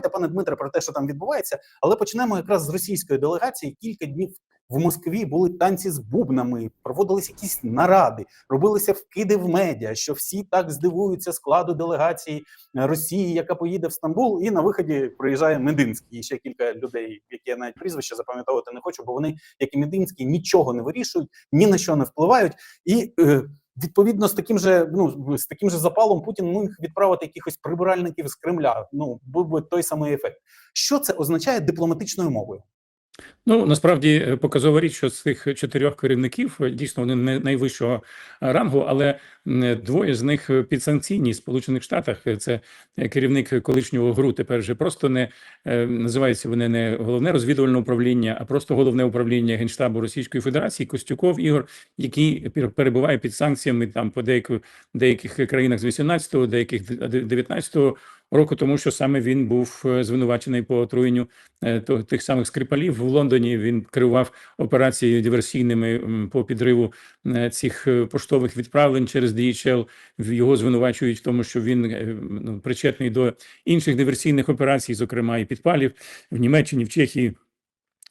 забувайте, пане Дмитре, про те, що там відбувається, але почнемо якраз з російської делегації. Кілька днів в Москві були танці з бубнами, проводились якісь наради, робилися вкиди в медіа, що всі так здивуються складу делегації Росії, яка поїде в Стамбул, і на виході приїжджає Мединський. І ще кілька людей, які я навіть прізвище запам'ятовувати не хочу, бо вони, як і Мединський, нічого не вирішують, ні на що не впливають. І е, відповідно з таким же ну з таким же запалом Путін міг відправити якихось прибиральників з Кремля. Ну був би той самий ефект. Що це означає дипломатичною мовою? Ну насправді е, показова річ, що з цих чотирьох керівників е, дійсно вони не найвищого е, рангу, але двоє з них підсанкційні Сполучених Штатах. Це керівник колишнього ГРУ. Тепер же просто не називаються вони не головне розвідувальне управління, а просто головне управління генштабу Російської Федерації Костюков Ігор, який пер- перебуває під санкціями там по деяку, деяких країнах з 18-го, деяких 19-го року, тому що саме він був е, звинувачений по отруєнню е, тих самих скрипалів в Лондоні. Він керував операцією диверсійними по підриву е, цих поштових відправлень через DHL. Його звинувачують в тому, що він ну, причетний до інших диверсійних операцій, зокрема і підпалів в Німеччині, в Чехії.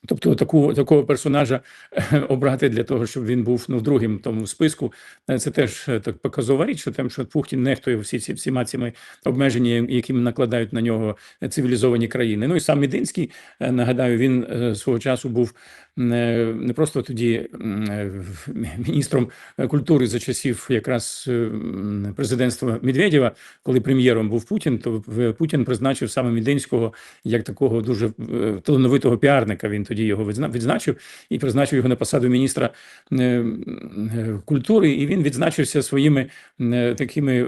Тобто таку такого персонажа е, обрати для того, щоб він був ну в другому тому списку, е, це теж е, так показова річ, що тим, що Путін нехтує всі ці всіма цими обмеженнями, які накладають на нього цивілізовані країни. Ну і сам Мединський, е, нагадаю, він свого часу був не, просто тоді міністром культури за часів якраз президентства Медведєва, коли прем'єром був Путін, то Путін призначив саме Мединського як такого дуже талановитого піарника. Він тоді його відзна- відзначив і призначив його на посаду міністра е, е, культури. І він відзначився своїми е, такими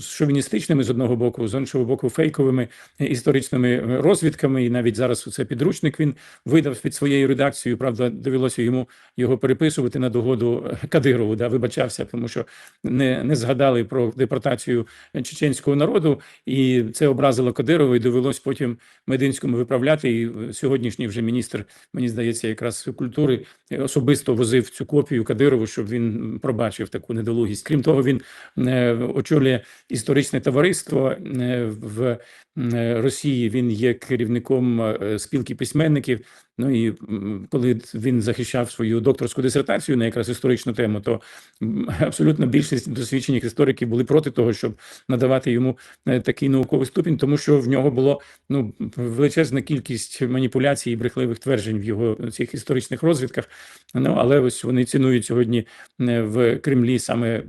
шовіністичними з одного боку, з іншого боку, фейковими історичними розвідками. І навіть зараз це підручник він видав під своєю редакцією. Правда, довелося йому його переписувати на догоду Кадирову. Да, вибачався, тому що не, не згадали про депортацію чеченського народу, і це образило Кадирова, і довелось потім Мединському виправляти. І сьогоднішній вже міністр, мені здається, якраз культури е, особисто возив цю копію Кадирову, щоб він пробачив таку недолугість. Крім того, він е, очолює історичне товариство е, в Росії. Він є керівником е, спілки письменників. Ну і коли він захищав свою докторську дисертацію на якраз історичну тему, то абсолютно більшість досвідчених істориків були проти того, щоб надавати йому е, такий науковий ступінь, тому що в нього було ну величезна кількість маніпуляцій і брехливих тверджень в його цих історичних розвідках. Ну але ось вони цінують сьогодні е, в Кремлі саме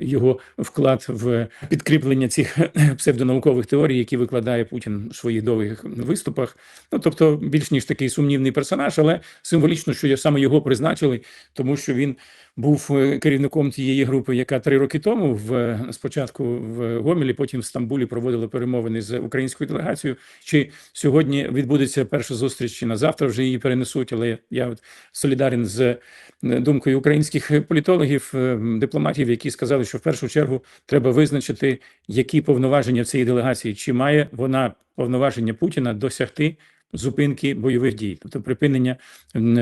його вклад в підкріплення цих псевдонаукових теорій, які викладає Путін в своїх довгих виступах. Ну тобто, більш ніж такий сумнівний персонаж, але символічно, що саме його призначили, тому що він був е, керівником тієї групи, яка три роки тому в спочатку в Гомелі, потім в Стамбулі проводила перемовини з українською делегацією. Чи сьогодні відбудеться перша зустріч, чи на завтра вже її перенесуть? Але я от солідарен з е, думкою українських політологів, е, дипломатів, які сказали, що в першу чергу треба визначити, які повноваження цієї делегації, чи має вона повноваження Путіна досягти зупинки бойових дій, тобто припинення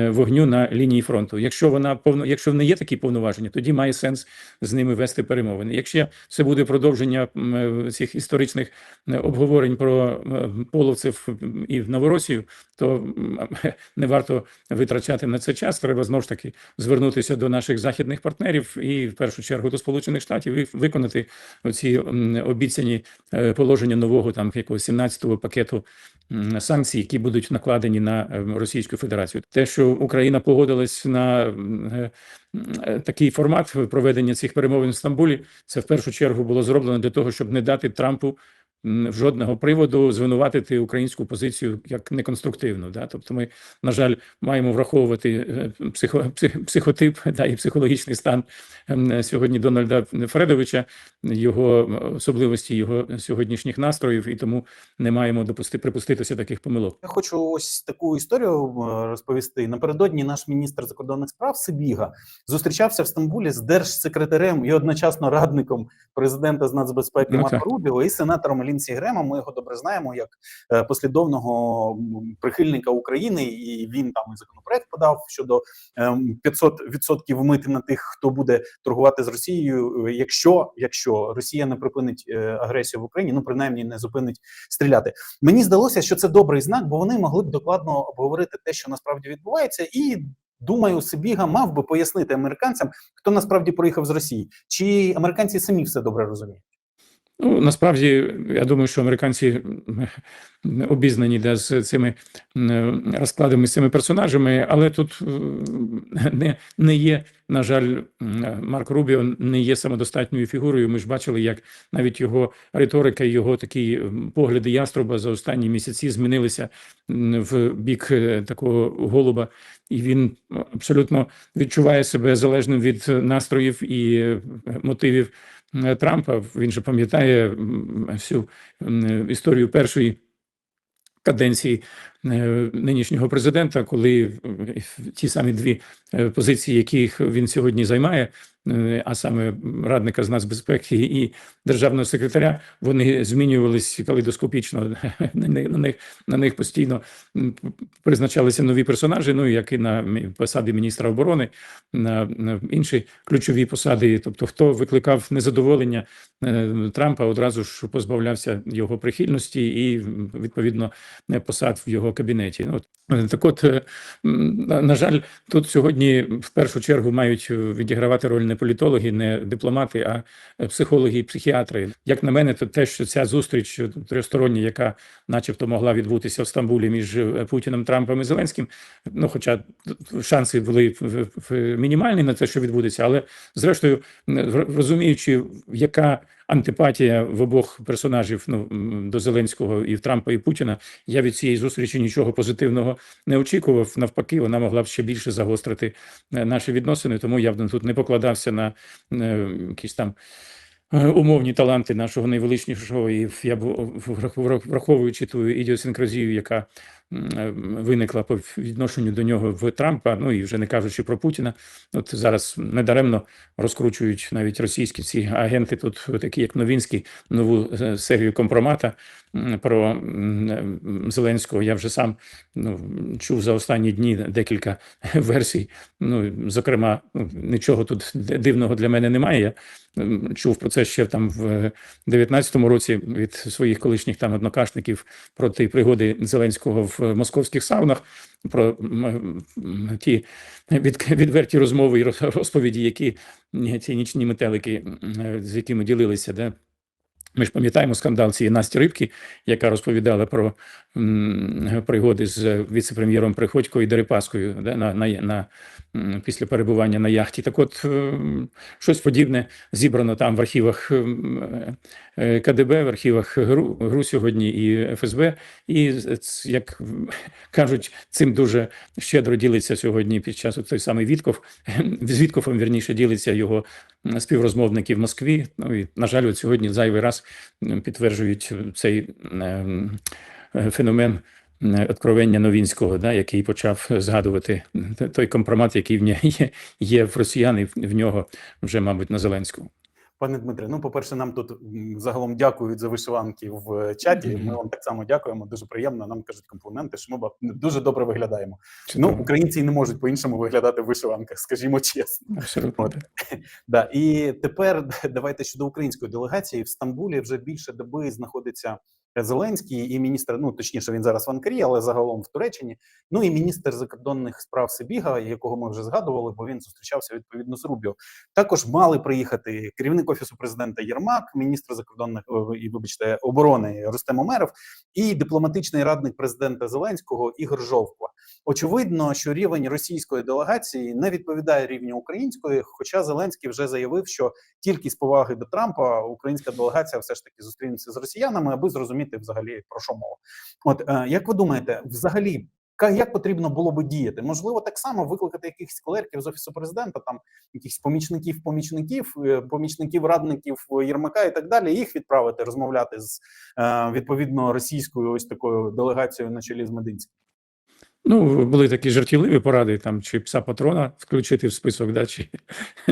вогню на лінії фронту. Якщо вона повно, якщо в неї є такі повноваження, тоді має сенс з ними вести перемовини. Якщо це буде продовження цих історичних обговорень про половців і в Новоросію, то не варто витрачати на це час. Треба знову ж таки звернутися до наших західних партнерів і в першу чергу до Сполучених Штатів і виконати оці обіцяні е, положення нового там якогось 17-го пакету санкцій, які будуть накладені на е, Російську Федерацію. Те, що Україна погодилась на е, м, такий формат проведення цих перемовин в Стамбулі, це в першу чергу було зроблено для того, щоб не дати Трампу жодного приводу звинуватити українську позицію як неконструктивну. Да? Тобто, ми, на жаль, маємо враховувати е, психо, псих, психотип да, і психологічний стан ем, сьогодні Дональда Фредовича, його особливості його сьогоднішніх настроїв, і тому не маємо допусти припуститися таких помилок. Я хочу ось таку історію розповісти. Напередодні наш міністр закордонних справ Сибіга зустрічався в Стамбулі з держсекретарем і одночасно радником президента з нацбезпеки Ну, Марко. Рубіо і сенатором Лінсі Грема. Ми його добре знаємо як е, послідовного прихильника України, і він там і законопроект подав щодо ем, 500% мити на тих, хто буде торгувати з Росією, е, якщо якщо Росія не припинить е, агресію в Україні, ну принаймні не зупинить стріляти. Мені здалося, що це добрий знак, бо вони могли б докладно обговорити те, що насправді відбувається, і думаю, Сибіга мав би пояснити американцям, хто насправді проїхав з Росії, чи американці самі все добре розуміють. Ну, насправді, я думаю, що американці обізнані да, з цими розкладами, з цими персонажами, але тут не, не є, на жаль, Марк Рубіо не є самодостатньою фігурою. Ми ж бачили, як навіть його риторика, його такі погляди яструба за останні місяці змінилися в бік е, такого голуба, і він абсолютно відчуває себе залежним від настроїв і е, мотивів е, Трампа. Він же пам'ятає всю історію першої каденції е, нинішнього президента, коли е, ті самі дві е, позиції, яких він сьогодні займає, е, а саме радника з нацбезпеки і державного секретаря, вони змінювались калейдоскопічно. На них, на них, постійно призначалися нові персонажі, ну як і на посади міністра оборони, на, інші ключові посади. Тобто, хто викликав незадоволення е, Трампа, одразу ж позбавлявся його прихильності і відповідно е, посад в його кабінеті. Ну, е, так, от е, на жаль, тут сьогодні в першу чергу мають е, відігравати роль не політологи, не дипломати, а психологи і психіатри. Як на мене, то те, що ця зустріч тристороння, яка, начебто, могла відбутися в Стамбулі між Путіним, Трампом і Зеленським, ну хоча шанси були мінімальні на те, що відбудеться, але зрештою, розуміючи, яка антипатія в обох персонажів ну до Зеленського і Трампа і Путіна, я від цієї зустрічі нічого позитивного не очікував. Навпаки, вона могла б ще більше загострити е, наші відносини. Тому я б тут не покладався на е, якісь там. е, Умовні таланти нашого найвеличнішого, і я б врах- враховуючи ту ідіосинкразію, яка виникла по відношенню до нього в Трампа, ну і вже не кажучи про Путіна, от зараз недаремно розкручують навіть російські ці агенти, тут такі як Новінський, нову е, серію компромата про Зеленського. Я вже сам ну, чув за останні дні декілька версій. Ну, зокрема, ну, нічого тут дивного для мене немає. Я чув про це ще там в 19-му році від своїх колишніх там однокашників про ті пригоди Зеленського в московських саунах, про ті від, відверті розмови і розповіді, які ці нічні метелики, е, з якими ділилися, де ми ж пам'ятаємо скандал цієї Насті Рибки, яка розповідала про пригоди з віце-прем'єром Приходько і Дерипаскою да, на, на, на, після перебування на яхті. Так от, ем, щось подібне зібрано там в архівах ем, е, КДБ, в архівах ГРУ, ГРУ сьогодні і ФСБ. І, як кажуть, цим дуже щедро ділиться сьогодні під час той самий Вітков. З Віткофом, вірніше, ділиться його співрозмовники в Москві. Ну і, на жаль, от сьогодні зайвий раз підтверджують цей ем, феномен е, откровення Новінського, да, який почав згадувати той компромат, який в нє є, є в росіян, і в- нього вже, мабуть, на Зеленському. Пане Дмитре, ну по-перше, нам тут загалом дякують за вишиванки в е, чаті. Ми вам так само дякуємо. Дуже приємно. Нам кажуть компліменти, що ми дуже добре виглядаємо. Ну, Чудово. українці не можуть по-іншому виглядати в вишиванках, скажімо чесно. Абсолютно. От. Да, і тепер давайте щодо української делегації в Стамбулі вже більше доби знаходиться Зеленський і міністр. Ну точніше, він зараз в Анкарі, але загалом в Туреччині. Ну і міністр закордонних справ Сибіга, якого ми вже згадували, бо він зустрічався відповідно з Рубіо. Також мали приїхати керівник офісу президента Єрмак, міністр закордонних і вибачте оборони Рустем Омеров і дипломатичний радник президента Зеленського Ігор Жовква. Очевидно, що рівень російської делегації не відповідає рівню української. Хоча Зеленський вже заявив, що тільки з поваги до Трампа українська делегація все ж таки зустрінеться з росіянами, аби зрозуміти взагалі про що мова. От е, як ви думаєте, взагалі? Як потрібно було би діяти? Можливо, так само викликати якихось клерків з офісу президента, там якихось помічників, помічників, е, помічників радників Єрмака і так далі. Їх відправити розмовляти з е, відповідно російською ось такою делегацією на чолі з Мединським. Ну, були такі жартівливі поради, там, чи пса патрона включити в список, да, чи,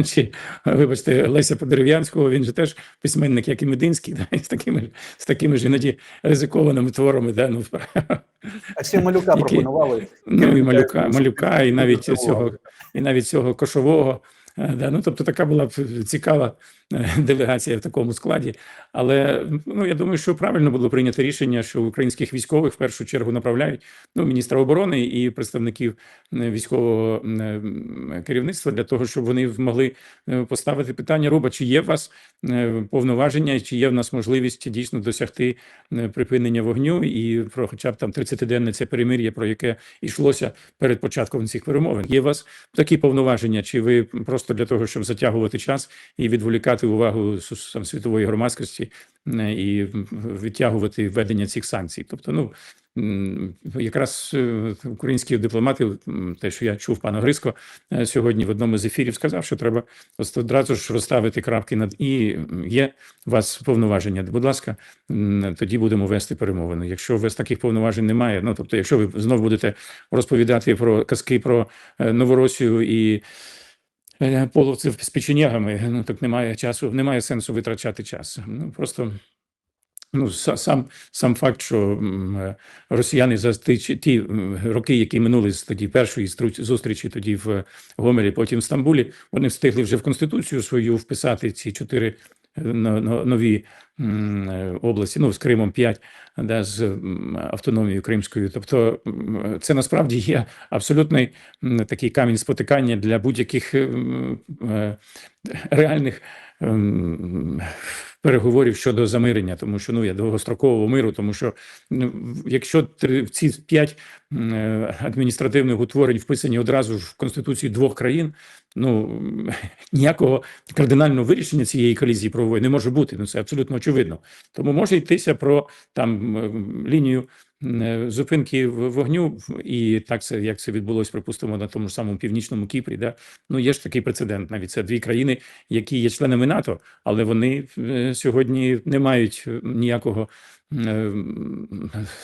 чи вибачте, Леся Подерев'янського, він же теж письменник, як і Мединський, да, з такими, з такими ж іноді ризикованими творами. Да, ну, А ще малюка Які- пропонували. ну, і малюка, малюка, і навіть цього, і навіть цього кошового. Е, Да, ну, тобто така була б цікава е, делегація в такому складі. Але ну, я думаю, що правильно було прийнято рішення, що українських військових в першу чергу направляють ну, міністра оборони і представників е, військового е, керівництва для того, щоб вони могли е, поставити питання: Руба, чи є у вас е, повноваження, чи є в нас можливість дійсно досягти е, припинення вогню і про хоча б там 30-денне це перемир'я, про яке йшлося перед початком цих перемовин. Є у вас такі повноваження, чи ви просто для того, щоб затягувати час і відволікати увагу там, світової громадськості е, і відтягувати введення цих санкцій? Тобто, ну якраз е, українські дипломати, те, що я чув пана Гриско е, сьогодні в одному з ефірів, сказав, що треба одразу ж розставити крапки над і є у вас повноваження. Будь ласка, тоді будемо вести перемовини. Якщо у вас таких повноважень немає, ну тобто, якщо ви знов будете розповідати про казки про Новоросію і половців з печенягами, ну так немає часу, немає сенсу витрачати час. Ну просто. Ну, сам сам факт, що е, росіяни за ті, ті роки, які минули з тоді першої зустрічі, тоді в Гомелі, потім в Стамбулі, вони встигли вже в конституцію свою вписати ці чотири е, нові області. Ну з Кримом п'ять, да, з автономією Кримською. Тобто, це насправді є абсолютний такий камінь спотикання для будь-яких е, реальних. Переговорів щодо замирення, тому що ну я довгострокового миру, тому що ну, якщо в ці п'ять е, адміністративних утворень вписані одразу ж в конституції двох країн, ну ніякого кардинального вирішення цієї колізії правової не може бути. Ну це абсолютно очевидно. Тому може йтися про там лінію зупинки в- вогню, і так це як це відбулося, припустимо, на тому ж самому північному Кіпрі. Да? Ну є ж такий прецедент. Навіть це дві країни, які є членами НАТО, але вони е, сьогодні не мають е, ніякого. е,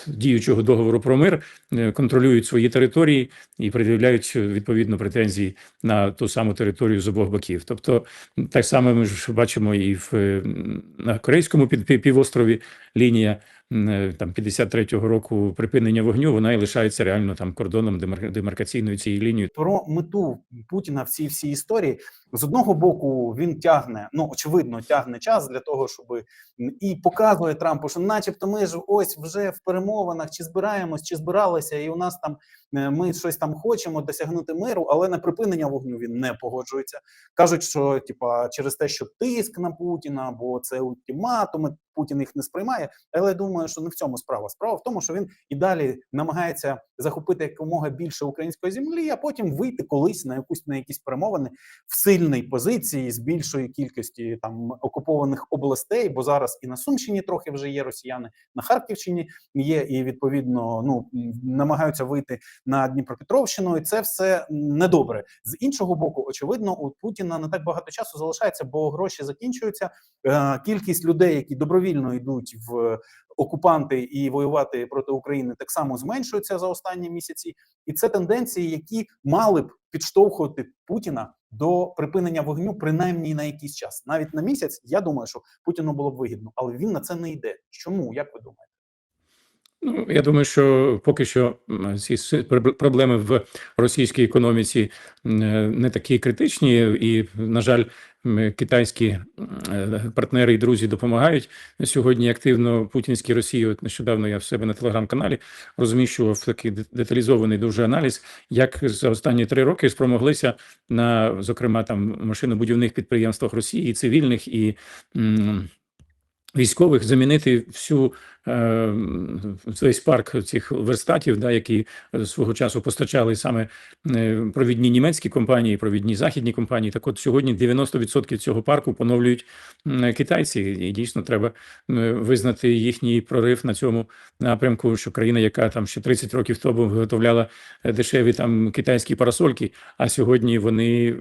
Діючого договору про мир е, контролюють свої території і пред'являють е, відповідно претензії на ту саму територію з обох боків. Тобто, так само ми ж бачимо і в е, на корейському півострові лінія е, там 53-го року припинення вогню. Вона і лишається реально там кордоном демар- демаркаційною цією лінією. про мету Путіна в цій всій історії з одного боку він тягне, ну очевидно, тягне час для того, щоб і показує Трампу, що, начебто, ми ж ось вже в перемовинах, чи збираємось, чи збиралися, і у нас там е, ми щось там хочемо досягнути миру, але на припинення вогню він не погоджується. кажуть, що типа через те, що тиск на Путіна, бо це ультиматуми, Путін їх не сприймає. Але я думаю, що не в цьому справа. Справа в тому, що він і далі намагається захопити якомога більше української землі, а потім вийти колись на якусь на якісь перемовини в сильній позиції з більшої кількості там окупованих областей. Бо зараз і на Сумщині трохи вже є росіяни, на Харківщині є, і відповідно ну намагаються вийти на Дніпропетровщину, і це все недобре. З іншого боку, очевидно, у Путіна не так багато часу залишається, бо гроші закінчуються. Е, Кількість людей, які добровільно йдуть в окупанти і воювати проти України, так само зменшується за останні місяці, і це тенденції, які мали б підштовхувати Путіна до припинення вогню, принаймні на якийсь час, навіть на місяць. Я думаю, що Путіну було б вигідно, але він на це не йде. Чому як ви думаєте? Ну, я думаю, що поки що ці проблеми в російській економіці е, не такі критичні, і, на жаль, китайські е, партнери і друзі допомагають сьогодні активно путінській Росії. От нещодавно я в себе на телеграм-каналі розміщував такий деталізований дуже аналіз, як за останні три роки спромоглися на, зокрема, там машинобудівних підприємствах Росії, і цивільних і. Військових замінити всю весь парк цих верстатів, да, які е, свого часу постачали саме е, провідні німецькі компанії, провідні західні компанії. Так от сьогодні 90% цього парку поновлюють китайці, і дійсно треба е, визнати їхній прорив на цьому напрямку, що країна, яка там ще 30 років тому виготовляла е, дешеві там китайські парасольки, а сьогодні вони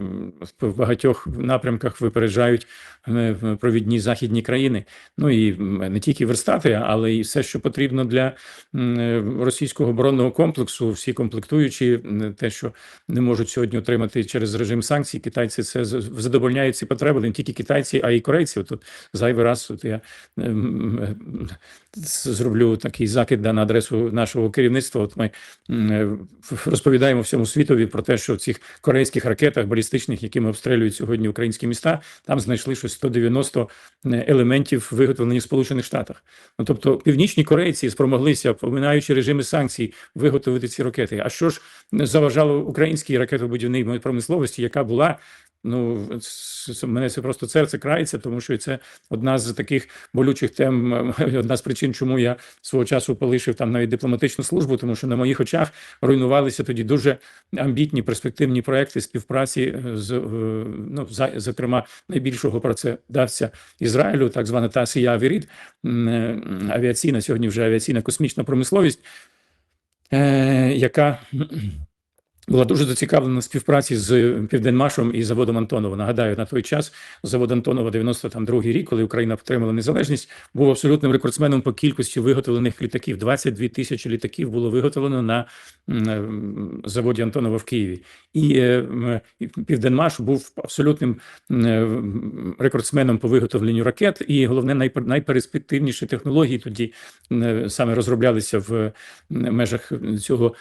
в багатьох напрямках випереджають е, провідні західні країни. Ну і не тільки верстати, але і все, що потрібно для е, російського оборонного комплексу, всі комплектуючі, те, що не можуть сьогодні отримати через режим санкцій, китайці це задовольняють ці потреби. Не тільки китайці, а й корейці. Тут зайвий раз от я ем, е, з- зроблю такий закид на адресу нашого керівництва. От ми е, розповідаємо всьому світові про те, що в цих корейських ракетах балістичних, якими обстрілюють сьогодні українські міста, там знайшли щось 190 елементів, виготовлені в Сполучених Штатах. Ну тобто, північні корейці спромоглися, поминаючи режими санкцій, виготовити ці ракети. А що ж заважало українській ракетобудівній промисловості, яка була Ну, мене це просто серце крається, тому що це одна з таких болючих тем, е, одна з причин, чому я свого часу полишив там навіть дипломатичну службу, тому що на моїх очах руйнувалися тоді дуже амбітні перспективні проекти співпраці е, з е, ну, зокрема найбільшого про це дався Ізраїлю, так звана Тасія Авірід, е, авіаційна сьогодні вже авіаційна космічна промисловість, яка була дуже зацікавлена співпраці з Південмашем і заводом Антонова. Нагадаю, на той час завод Антонова, 92-й рік, коли Україна отримала незалежність, був абсолютним рекордсменом по кількості виготовлених літаків. 22 тисячі літаків було виготовлено на е, заводі Антонова в Києві. І е, Південмаш був абсолютним е, рекордсменом по виготовленню ракет. І головне, найпер- найперспективніші технології тоді саме розроблялися в межах цього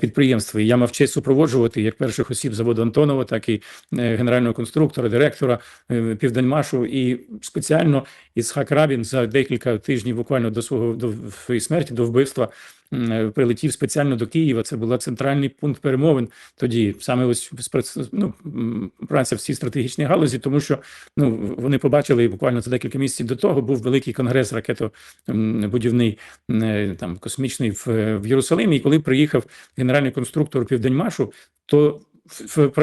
підприємства. І я мав честь супроводжувати як перших осіб заводу Антонова, так і е, генерального конструктора, директора е, Південмашу. І спеціально Ісхак Рабін за декілька тижнів буквально до свого до своєї смерті, до вбивства. Е, Прилетів спеціально до Києва. Це була центральний пункт перемовин. Тоді саме ось ну, праця в цій стратегічній галузі, тому що ну вони побачили буквально за декілька місяців до того. Був великий конгрес ракетобудівний е, там космічний в, в Єрусалимі. І коли приїхав генеральний конструктор Південмашу, то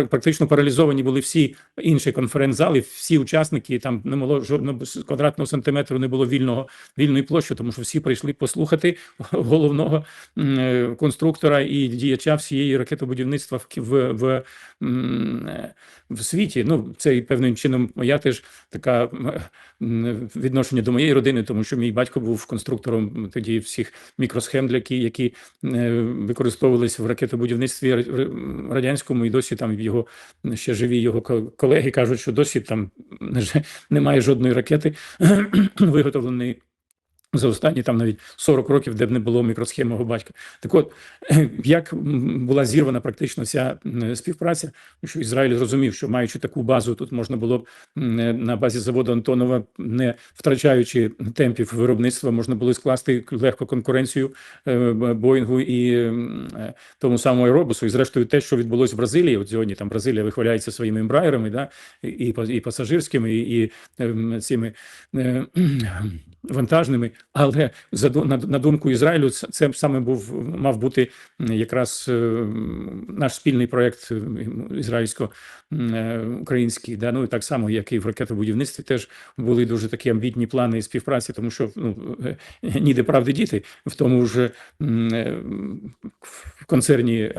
практично паралізовані були всі інші конференц-зали, всі учасники. Там не було жодного квадратного сантиметру, не було вільного вільної площі, тому що всі прийшли послухати головного е, конструктора і діяча всієї ракетобудівництва в в, в, в світі. Ну це і певним чином моя теж така відношення до моєї родини, тому що мій батько був конструктором тоді всіх мікросхем, для які, які е, використовувалися в ракетобудівництві ра- ра- радянському, і досі там його ще живі його колеги кажуть, що досі там немає жодної ракети виготовленої. За останні там навіть 40 років, де б не було мікросхем мого батька. Так от, як була зірвана практично ця співпраця, що Ізраїль зрозумів, що маючи таку базу, тут можна було б на базі заводу Антонова, не втрачаючи темпів виробництва, можна було скласти легко конкуренцію е, Боїнгу і е, тому самому Аеробусу. І зрештою, те, що відбулося в Бразилії, от сьогодні там Бразилія вихваляється своїми ембраєрами, да, і, і, пасажирськими, і, і ем, цими е, вантажними. Але за на, думку Ізраїлю, це, саме був мав бути якраз е, наш спільний проект е, ізраїльсько-український. Да? Ну і так само, як і в ракетобудівництві, теж були дуже такі амбітні плани співпраці, тому що ну, е, ніде правди діти в тому ж в концерні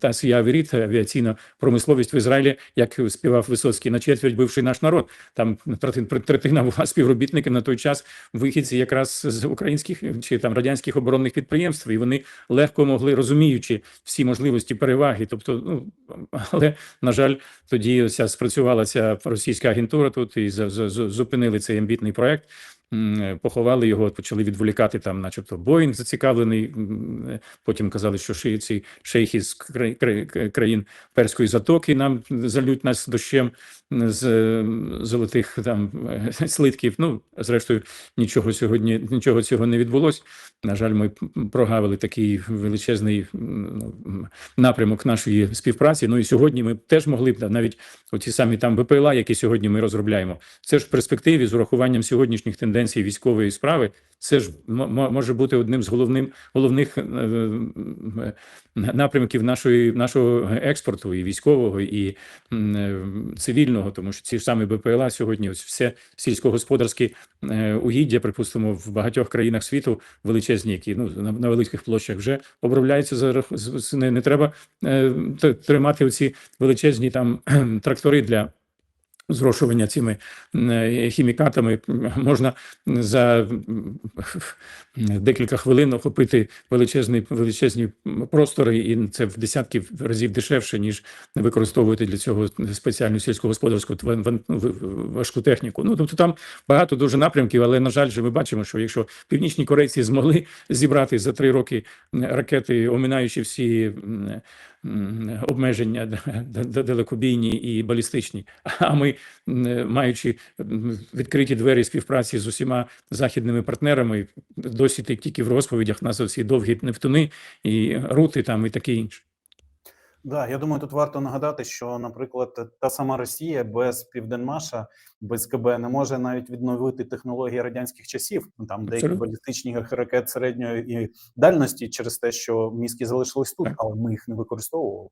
Тасія Авіріт, авіаційна промисловість в Ізраїлі, як співав Висоцький, на четверть бивший наш народ. Там трети- третина була співробітників на той час вихідці якраз з українських чи там радянських оборонних підприємств, і вони легко могли розуміючи всі можливості переваги. Тобто, ну але на жаль, тоді ця спрацювала ця російська агентура тут і зупинили цей амбітний проект. Поховали його, почали відволікати там, начебто, Боїнг зацікавлений. Потім казали, що ці шейхи з кра- кра- країн Перської затоки нам зальють нас дощем з е, золотих там е, слитків. Ну, зрештою, нічого сьогодні, нічого цього не відбулось. На жаль, ми прогавили такий величезний ну, напрямок нашої співпраці. Ну і сьогодні ми теж могли б навіть оці самі там ВПЛА, які сьогодні ми розробляємо. Це ж в перспективі з урахуванням сьогоднішніх тенденцій військової справи. Це ж може бути одним з головним головних е, е, напрямків нашої нашого експорту, і військового, і е, цивільного, тому що ці ж самі БПЛА сьогодні, ось все сільськогосподарське угіддя, припустимо, в багатьох країнах світу величезні, які ну на, великих площах вже обробляються за не, не треба тримати оці величезні там трактори для зрошування цими е, хімікатами можна за декілька хвилин охопити величезні, величезні простори, і це в десятки разів дешевше, ніж використовувати для цього спеціальну сільськогосподарську важку техніку. Ну тобто там багато дуже напрямків, але на жаль, же ми бачимо, що якщо північні корейці змогли зібрати за три роки ракети, оминаючи всі обмеження далекобійні і балістичні, а ми, маючи відкриті двері співпраці з усіма західними партнерами, досі тільки в розповідях нас оці довгі Нептуни і рути там і таке інше. Да, я думаю, тут варто нагадати, що, наприклад, та сама Росія без Південмаша, без КБ не може навіть відновити технології радянських часів. Ну, Там деякі балістичні ракет середньої і дальності через те, що мізки залишились тут, Так. але ми їх не використовували.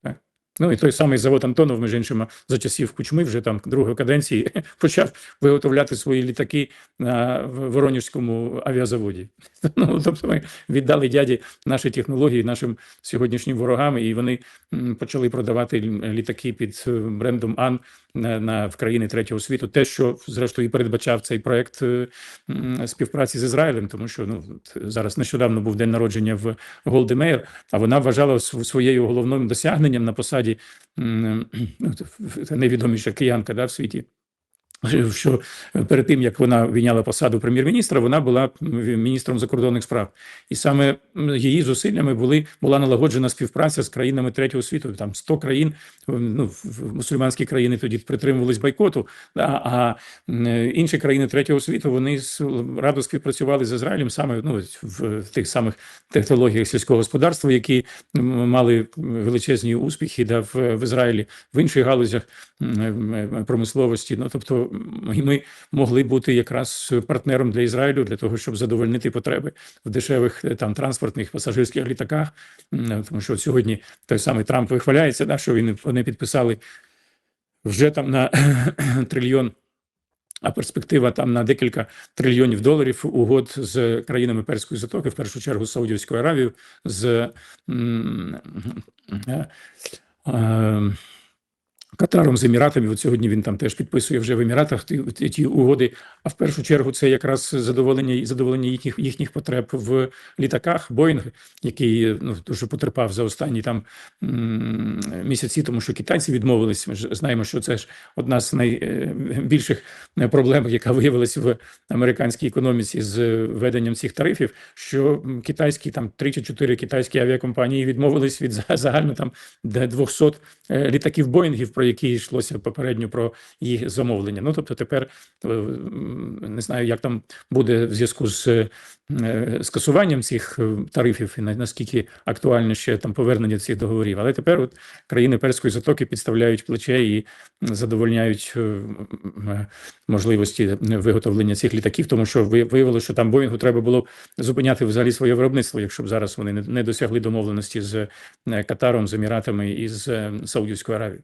Ну і той самий завод Антонов, між іншим, за часів Кучми, вже там другої каденції, почав виготовляти свої літаки на В- Воронежському авіазаводі. Ну тобто ми віддали дяді наші технології нашим сьогоднішнім ворогам, і вони почали продавати літаки під е, брендом Ан на, на в країни третього світу. Те, що зрештою і передбачав цей проект е, співпраці з Ізраїлем, тому що ну зараз нещодавно був день народження в Голди Меєр, а вона вважала своєю головним досягненням на посаді м, невідоміша найвідоміша киянка да, в світі. Що перед тим як вона війняла посаду прем'єр-міністра, вона була міністром закордонних справ, і саме її зусиллями були була налагоджена співпраця з країнами третього світу. Там 100 країн, ну мусульманські країни тоді притримувались бойкоту. А, а інші країни третього світу вони радо співпрацювали з Ізраїлем саме ну в, тих самих технологіях сільського господарства, які мали величезні успіхи да, в, в Ізраїлі, в інших галузях промисловості. Ну тобто, і ми могли бути якраз партнером для Ізраїлю для того, щоб задовольнити потреби в дешевих е, там транспортних пасажирських літаках. Тому що сьогодні той самий Трамп вихваляється, да, що він вони підписали вже там на трильйон. А перспектива там на декілька трильйонів доларів угод з країнами Перської затоки, в першу чергу з Саудівською Аравією, з е, е, Катаром з Еміратами. От сьогодні він там теж підписує вже в Еміратах ті, ті, угоди. А в першу чергу це якраз задоволення задоволення їхніх їхніх потреб в літаках. Боїнг, який ну дуже потерпав за останні там місяці, тому що китайці відмовились. Ми ж знаємо, що це ж одна з найбільших проблем, яка виявилася в американській економіці з введенням цих тарифів. Що китайські там три чи чотири китайські авіакомпанії відмовились від загально там де 200 е, літаків Боїнгів, про які йшлося попередньо про їх замовлення. Ну тобто тепер е, не знаю, як там буде в зв'язку з е, скасуванням цих е, тарифів і наскільки актуально ще там повернення цих договорів. Але тепер от країни перської затоки підставляють плече і задовольняють можливості виготовлення цих літаків, тому що ви- виявилося, що там Боїнгу треба було зупиняти взагалі своє виробництво, якщо б зараз вони не- досягли домовленості з Катаром, з Еміратами і з Саудівською Аравією.